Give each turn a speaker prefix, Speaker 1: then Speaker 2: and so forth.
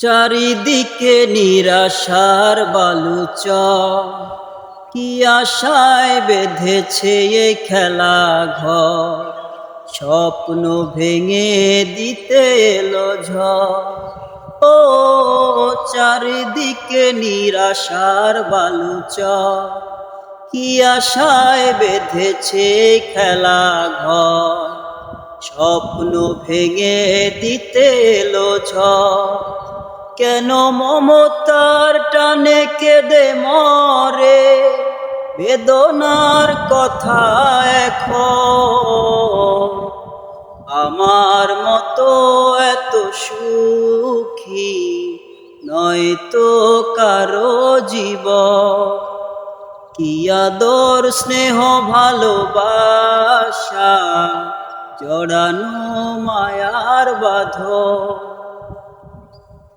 Speaker 1: চারিদিকে নিরাশার বালুচ। কি আশায় বেঁধেছে এ খেলা ঘর? স্বপ্ন ভেঙে দিতে এলো ও চারিদিকে নিরাশার বালুচ। কি আশায় বেঁধেছে খেলা ঘর? স্বপ্ন ভেঙে দিতে এলো ঝড়। কেন মমতার টানে কেঁদে মরে? বেদনার কথা এখন। আমার মতো এত সুখী নয়তো কারও জীব কি আদর, স্নেহ, ভালোবাসা, জড়ানো মায়ার বাঁধন।